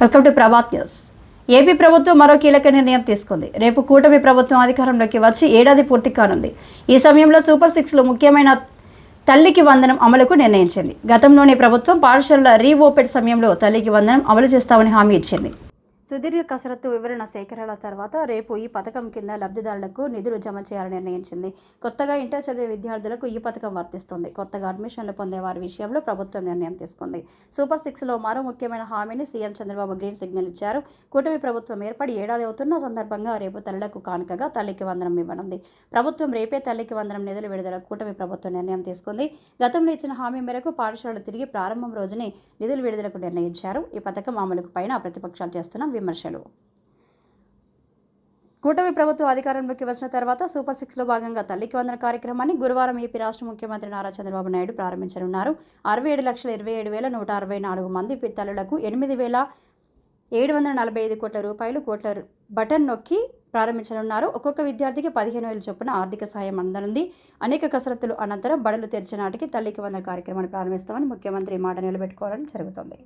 Welcome to Prabhat news. AP ప్రభుత్వం మరో కీలక నిర్ణయం తీసుకుంది. రేపు కూటమి ప్రభుత్వం అధికారంలోకి వచ్చి ఏడాది పూర్తి కానుంది. ఈ సమయంలో సూపర్ సిక్స్లో ముఖ్యమైన తల్లికి వందనం అమలుకు నిర్ణయించింది. గతంలోనే ప్రభుత్వం పాఠశాలల రీఓపెడ్ సమయంలో తల్లికి వందనం అమలు చేస్తామని హామీ ఇచ్చింది. సుదీర్ఘ కసరత్తు వివరణ సేకరణల తర్వాత రేపు ఈ పథకం కింద లబ్ధిదారులకు నిధులు జమ చేయాలని నిర్ణయించింది. కొత్తగా ఇంటర్ చదివే విద్యార్థులకు ఈ పథకం వర్తిస్తుంది. కొత్తగా అడ్మిషన్లు పొందే వారి విషయంలో ప్రభుత్వం నిర్ణయం తీసుకుంది. సూపర్ సిక్స్లో మరో ముఖ్యమైన హామీని సీఎం చంద్రబాబు గ్రీన్ సిగ్నల్ ఇచ్చారు. కూటమి ప్రభుత్వం ఏర్పడి ఏడాది అవుతున్న సందర్భంగా రేపు తల్లులకు కానుకగా తల్లికి వందనం ఇవ్వనుంది. ప్రభుత్వం రేపే తల్లికి వందనం నిధులు విడుదల కూటమి ప్రభుత్వం నిర్ణయం తీసుకుంది. గతంలో ఇచ్చిన హామీ మేరకు పాఠశాలలు తిరిగి ప్రారంభం రోజునే నిధులు విడుదలకు నిర్ణయించారు. ఈ పథకం అమలుకు పైన ప్రతిపక్షాలు చేస్తున్న విమర్శలు. కూటమి ప్రభుత్వం అధికారంలోకి వచ్చిన తర్వాత సూపర్ సిక్స్లో భాగంగా తల్లికి వందన కార్యక్రమాన్ని గురువారం ఏపీ రాష్ట్ర ముఖ్యమంత్రి నారా చంద్రబాబు నాయుడు ప్రారంభించనున్నారు. అరవై ఏడు లక్షల ఇరవై ఏడు వేల నూట అరవై నాలుగు మంది పి- తల్లులకు ఎనిమిది వేల ఏడు వందల నలభై ఐదు కోట్ల రూపాయలు కోట్ల బటన్ నొక్కి ప్రారంభించనున్నారు. ఒక్కొక్క విద్యార్థికి పదిహేను వేల చొప్పున ఆర్థిక సాయం అందనుంది. అనేక కసరత్తులు అనంతరం బడులు తెరిచిన నాటికి తల్లికి వందన కార్యక్రమాన్ని ప్రారంభిస్తామని ముఖ్యమంత్రి మాట నిలబెట్టుకోవడం జరుగుతుంది.